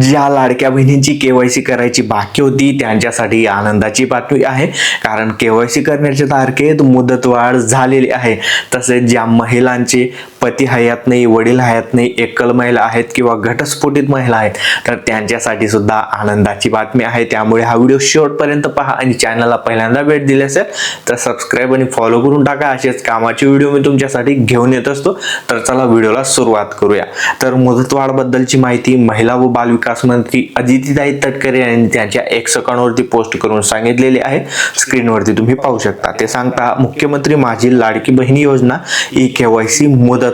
ज्या लाडक्या बहिणींची केवायसी करायची बाकी होती त्यांच्यासाठी आनंदाची बातमी आहे. कारण केवायसी करण्याच्या तारखेत मुदतवाढ झालेली आहे. तसेच ज्या महिलांचे पती हयात नाही वडील हयात नाही एकल महिला आहेत किंवा घटस्फोटित महिला आहेत तर त्यांच्यासाठी सुद्धा आनंदाची बातमी आहे. त्यामुळे हा व्हिडिओ शेवटपर्यंत पहा आणि चॅनलला पहिल्यांदा भेट दिली असेल तर सबस्क्राईब आणि फॉलो करून टाका. असेच कामाचे व्हिडिओ मी तुमच्यासाठी घेऊन येत असतो. तर चला व्हिडिओला सुरुवात करूया. तर मुदतवाढबद्दलची माहिती महिला व बाल विकास मंत्री अदितीताई तटकरे यांनी त्यांच्या एक्स अकाउंटवरती पोस्ट करून सांगितलेली आहे. स्क्रीनवरती तुम्ही पाहू शकता. ते सांगता मुख्यमंत्री माझी लाडकी बहिणी योजना ई केवायसी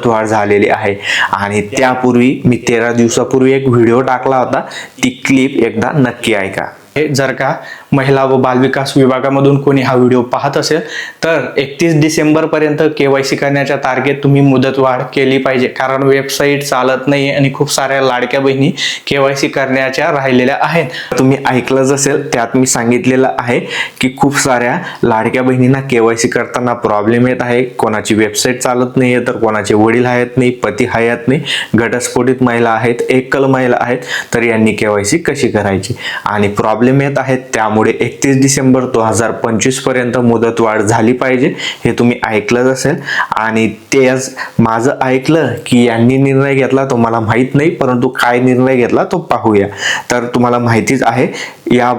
मुदतवाढ झालेली आहे. आणि त्यापूर्वी मी तेरा दिवसापूर्वी एक व्हिडिओ टाकला होता. ती क्लिप एकदा नक्की ऐका. हे जर का महिला व बालविकास विभागामधून कोणी हा व्हिडिओ पाहत असेल तर एकतीस डिसेंबर पर्यंत सी करण्याच्या तारखेत तुम्ही मुदतवाढ केली पाहिजे. कारण वेबसाईट चालत नाही आणि खूप साऱ्या लाडक्या बहिणी के वाय सी करण्याच्या राहिलेल्या आहेत. तुम्ही ऐकलंच असेल त्यात मी सांगितलेलं आहे की खूप साऱ्या लाडक्या बहिणींना के वाय सी करताना प्रॉब्लेम येत आहे. कोणाची वेबसाईट चालत नाही आहे तर कोणाचे वडील हयात नाही पती हयात नाही घटस्फोटित महिला आहेत एकल महिला आहेत तर यांनी के वाय सी कशी करायची? आणि प्रॉब्लेम येत आहेत त्यामुळे एकतीस डिसेंबर दोन हजार पंचवीसपर्यंत मुदतवाढ झाली पाहिजे हे तुम्ही ऐकलंच असेल. आणि तेच माझं ऐकलं की यांनी निर्णय घेतला तो मला माहीत नाही परंतु काय निर्णय घेतला तो पाहूया. तर तुम्हाला माहितीच आहे या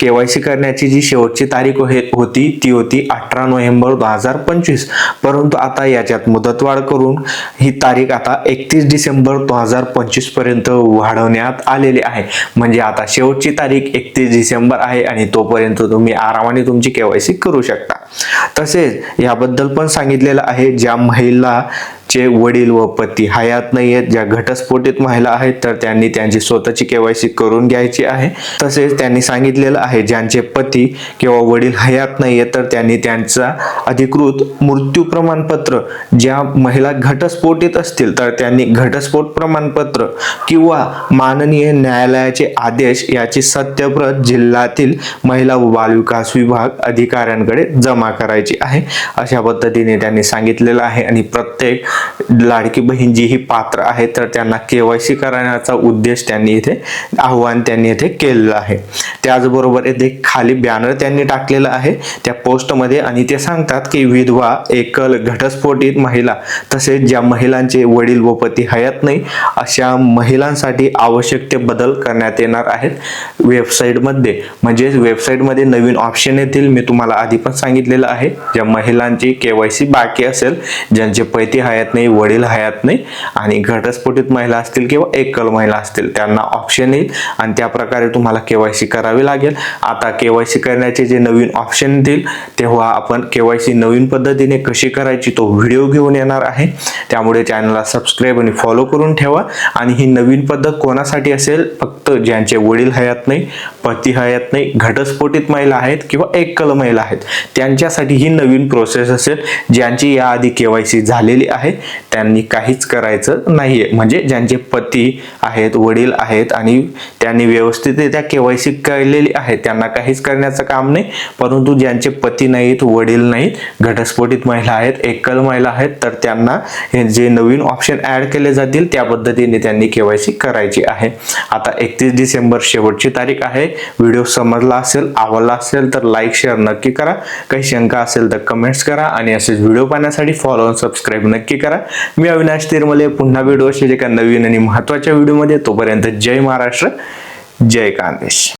के वाय सी करण्याची जी शेवटची तारीख हे- होती ती होती अठरा नोव्हेंबर दोन हजार पंचवीस. परंतु आता याच्यात मुदतवाढ करून ही तारीख आता एकतीस डिसेंबर दोन हजार पंचवीसपर्यंत वाढवण्यात आलेली आहे. म्हणजे आता शेवटची तारीख एकतीस डिसेंबर आहे आणि तोपर्यंत तुम्ही आरामाने तुमची केवायसी करू शकता. तसेच याबद्दल पण सांगितलेलं आहे ज्या महिला चे वडील व पती हयात नाही आहेत ज्या घटस्फोटित महिला आहेत तर त्यांनी त्यांची स्वतःची केवायसी करून घ्यायची आहे. तसेच त्यांनी सांगितलेलं आहे ज्यांचे पती किंवा वडील हयात नाही आहेत तर त्यांनी त्यांचा अधिकृत मृत्यू प्रमाणपत्र ज्या महिला घटस्फोटित असतील तर त्यांनी घटस्फोट प्रमाणपत्र किंवा माननीय न्यायालयाचे आदेश याची सत्यप्रत जिल्ह्यातील महिला व बालविकास विभाग अधिकाऱ्यांकडे जमा करायची आहे. अशा पद्धतीने त्यांनी सांगितलेलं आहे आणि प्रत्येक लाडकी बहीण जी ही पात्र आहे तर त्यांना केवायसी करण्याचा उद्देश त्यांनी इथे आव्हान त्यांनी इथे केलेलं आहे. त्याचबरोबर येथे खाली बॅनर त्यांनी टाकलेला आहे त्या पोस्टमध्ये आणि ते सांगतात की विधवा एकल घटस्फोटित महिला तसेच ज्या महिलांचे वडील व पती हयात नाही अशा महिलांसाठी आवश्यक ते बदल करण्यात येणार आहेत. वेबसाईटमध्ये म्हणजेच वेबसाईटमध्ये नवीन ऑप्शन येतील. मी तुम्हाला आधी पण सांगितलेलं आहे. ज्या महिलांची केवायसी बाकी असेल ज्यांचे पैती हयात नाही वडील हयात नाही आणि घटस्फोटित महिला असतील किंवा एकल महिला असतील त्यांना ऑप्शन येईल आणि त्या प्रकारे तुम्हाला केवायसी करावी लागेल. आता केवायसी करण्याचे जे नवीन ऑप्शन येतील तेव्हा आपण केवायसी नवीन पद्धतीने कशी करायची तो व्हिडिओ घेऊन येणार आहे. त्यामुळे चॅनलला सबस्क्राईब आणि फॉलो करून ठेवा. आणि ही नवीन पद्धत कोणासाठी असेल फक्त ज्यांचे वडील हयात नाही पती हयात नाही घटस्फोटित महिला आहेत किंवा एकल महिला आहेत त्यांच्यासाठी ही नवीन प्रोसेस असेल ज्यांची याआधी केवायसी झालेली आहे त्यांनी काहीच करायचं नाहीये. म्हणजे ज्यांचे पती आहेत वडील आहेत आणि त्यांनी व्यवस्थितरित्या केवायसी केलेली आहे त्यांना काहीच करण्याचं काम नाही. परंतु ज्यांचे पती नाहीत वडील नाहीत घटस्फोटित महिला आहेत एकल महिला आहेत तर त्यांना हे जे नवीन ऑप्शन ऍड केले जातील त्या पद्धतीने त्यांनी केवायसी करायची आहे. आता एकतीस डिसेंबर शेवटची तारीख आहे. व्हिडिओ समजला असेल आवडला असेल तर लाईक शेअर नक्की करा. काही शंका असेल तर कमेंट्स करा आणि असेच व्हिडिओ पाहण्यासाठी फॉलो आणि सबस्क्राईब नक्की करा. मी अविनाश तिरमले पुन्हा व्हिडिओ असेल एका नवीन आणि महत्त्वाच्या व्हिडिओमध्ये तोपर्यंत जय महाराष्ट्र जय कांदेश.